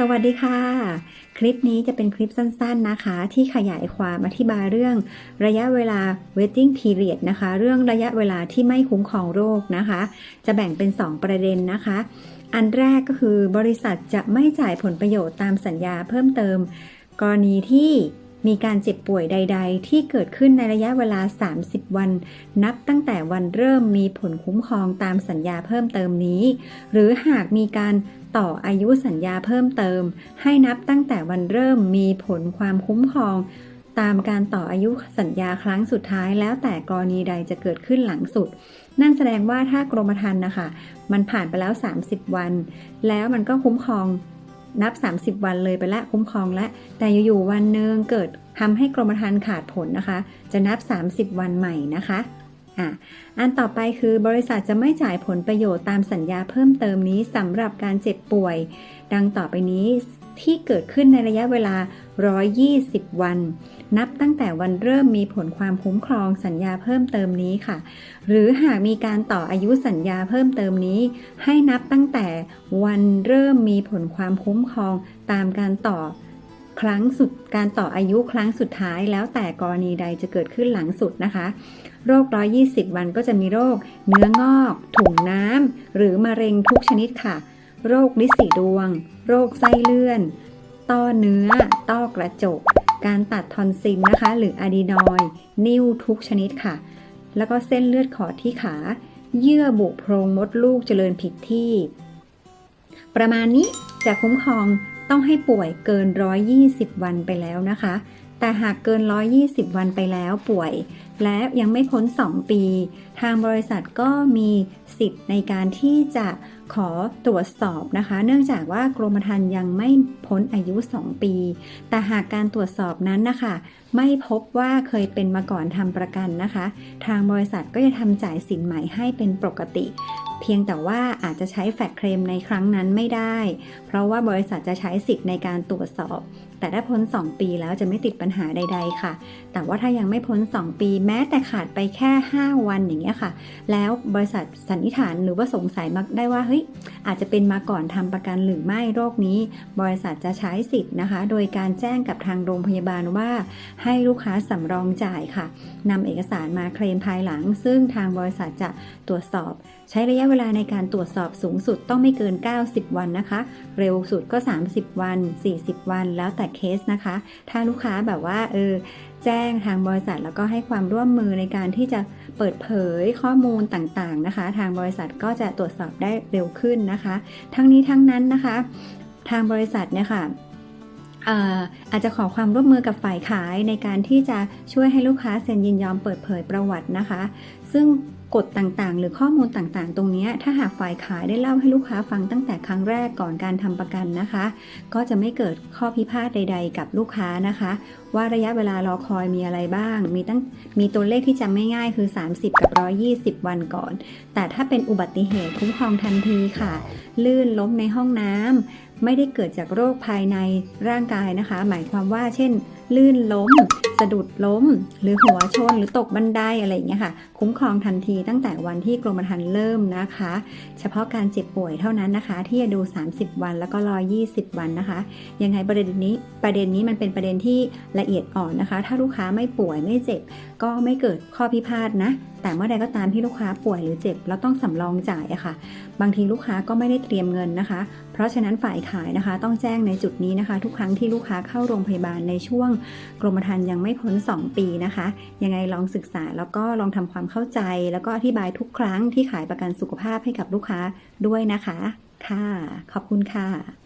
สวัสดีค่ะ คลิปนี้จะเป็นคลิปสั้นๆนะคะ ที่ขยายความอธิบายเรื่องระยะเวลา waiting period นะคะ เรื่องระยะเวลาที่ไม่คุ้มครองโรคนะคะ จะแบ่งเป็น 2 ประเด็นนะคะ อันแรกก็คือบริษัทจะไม่จ่ายผลประโยชน์ตามสัญญาเพิ่มเติม กรณีที่มีการเจ็บป่วยใด ๆ ที่เกิดขึ้นในระยะเวลา 30 วัน นับตั้งแต่วันเริ่มมีผลคุ้มครองตามสัญญาเพิ่มเติมนี้ หรือหากมีการ ต่ออายุสัญญาเพิ่มเติม ให้นับตั้งแต่วันเริ่มมีผลความคุ้มครอง ตามการต่ออายุสัญญาครั้งสุดท้าย แล้วแต่กรณีใดจะเกิดขึ้นหลังสุด นั่นแสดงว่าถ้ากรมธรรม์นะคะ มันผ่านไปแล้ว 30 วัน แล้วมันก็คุ้มครองนับ 30 วันเลยไปล้วคุ้มครองแล้วแต่อยู่ๆวันหนึ่งเกิดทำให้กรมธรรม์ขาดผลนะคะ จะนับ 30 วันใหม่นะคะ อะอันต่อไปคือบริษัทจะไม่จ่ายผลประโยชน์ตามสัญญาเพิ่มเติมนี้สำหรับการเจ็บป่วย ดังต่อไปนี้ที่เกิดขึ้นในระยะเวลา 120 วัน นับตั้งแต่วันเริ่มมีผลความคุ้มครองสัญญาเพิ่มเติมนี้ค่ะ หรือหากมีการต่ออายุสัญญาเพิ่มเติมนี้ ให้นับตั้งแต่วันเริ่มมีผลความคุ้มครองตามการต่อ ครั้งสุดการต่ออายุครั้งสุดท้ายแล้วแต่กรณีใดจะเกิดขึ้นหลังสุดนะคะ โรค 120 วันก็จะมีโรค เนื้องอก ถุงน้ำ หรือมะเร็งทุกชนิดค่ะ โรคลิสีดวง โรคไส้เลื่อน ต้อเนื้อ ต้อกระจก การตัดทอนซิลนะคะ หรืออะดีนอยด์นิ่วทุกชนิดค่ะ แล้วก็เส้นเลือดขอดที่ขา เยื่อบุโพรงมดลูกเจริญผิดที่ ประมาณนี้จะคุ้มครอง ต้องให้ป่วยเกิน 120 วันไปแล้วนะคะ แต่หากเกิน 120 วันไปแล้วป่วย และยังไม่พ้น 2 ปี ทางบริษัทก็มีสิทธิ์ในการที่จะ ขอตรวจสอบนะคะ เนื่องจากว่ากรมธรรม์ยังไม่พ้นอายุ 2 ปี แต่หากการตรวจสอบนั้นนะคะ ไม่พบว่าเคยเป็นมาก่อนทำประกันนะคะ ทางบริษัทก็จะทำจ่ายสินใหม่ให้เป็นปกติ เพียงแต่ว่าอาจจะใช้แฟกเคลมในครั้งนั้นไม่ได้ เพราะว่าบริษัทจะใช้สิทธิ์ในการตรวจสอบ แต่ถ้าพ้น 2 ปีแล้วจะไม่ติดปัญหาใด ๆ ค่ะ แต่ว่าถ้ายังไม่พ้น 2 ปีแม้แต่ขาดไปแค่ 5 วันอย่างเงี้ยค่ะ แล้วบริษัทสันนิษฐานหรือว่าสงสัยมาได้ว่าเฮ้ยอาจจะเป็นมาก่อนทำประกันหรือไม่โรคนี้ บริษัทจะใช้สิทธิ์นะคะ โดยการแจ้งกับทางโรงพยาบาลว่า ให้ลูกค้าสำรองจ่ายค่ะนำเอกสารมาเคลมภายหลัง ซึ่งทางบริษัทจะตรวจสอบ ใช้ระยะเวลาในการตรวจสอบสูงสุดต้องไม่เกิน 90 วันนะคะ เร็วสุดก็ 30 วัน 40 วันแล้วแต่เคสนะคะ ถ้าลูกค้าแบบว่าเออ แจ้งทางบริษัท แล้วก็ให้ความร่วมมือในการที่จะเปิดเผยข้อมูลต่างๆนะคะ ทางบริษัทก็จะตรวจสอบได้เร็วขึ้นนะคะ ทั้งนี้ทั้งนั้นนะคะ ทางบริษัทเนี่ยค่ะ อาจจะขอความร่วมมือกับฝ่ายขายในการที่จะช่วยให้ลูกค้าเซ็นยินยอมเปิดเผยประวัตินะคะ ซึ่งกฎต่างๆ หรือข้อมูลต่างๆ ตรงนี้ถ้าหากฝ่ายขายได้เล่าให้ลูกค้าฟังตั้งแต่ครั้งแรกก่อนการทำประกันนะคะ ก็จะไม่เกิดข้อพิพาทใด ๆ กับลูกค้านะคะ ว่าระยะเวลารอคอยมีอะไรบ้าง มีตั้งมีตัวเลขที่จำไม่ง่ายคือ 30 กับ 120 วันก่อน แต่ถ้าเป็นอุบัติเหตุคุ้มครองทันทีค่ะ ลื่นล้มในห้องน้ำ ไม่ได้เกิดจากโรคภายในร่างกายนะคะ หมายความว่าเช่น ลื่นล้ม สะดุดล้ม หรือหัวชนหรือตกบันไดอะไรอย่างเงี้ยค่ะ คุ้มครองทันทีตั้งแต่วันที่กรมธรรม์เริ่มนะคะ เฉพาะการเจ็บป่วยเท่านั้นนะคะ ที่จะดู 30 วันแล้วก็รอ20 วันนะคะ ยังไงประเด็นนี้ประเด็นนี้มันเป็นประเด็นที่ละเอียดอ่อนนะคะ ถ้าลูกค้าไม่ป่วยไม่เจ็บ ก็ไม่เกิดข้อพิพาทนะ แต่เมื่อใดก็ตามที่ลูกค้าป่วยหรือเจ็บแล้วต้องสำรองจ่ายอะค่ะ บางทีลูกค้าก็ไม่ได้เตรียมเงินนะคะ เพราะฉะนั้นฝ่ายขายนะคะ ต้องแจ้งในจุดนี้นะคะ ทุกครั้งที่ลูกค้าเข้าโรงพยาบาลในช่วงกรมธรรม์ยังไม่พ้น 2 ปีนะคะ ยังไงลองศึกษาแล้วก็ลองทำความเข้าใจ แล้วก็อธิบายทุกครั้งที่ขายประกันสุขภาพให้กับลูกค้าด้วยนะคะ ค่ะ ขอบคุณค่ะ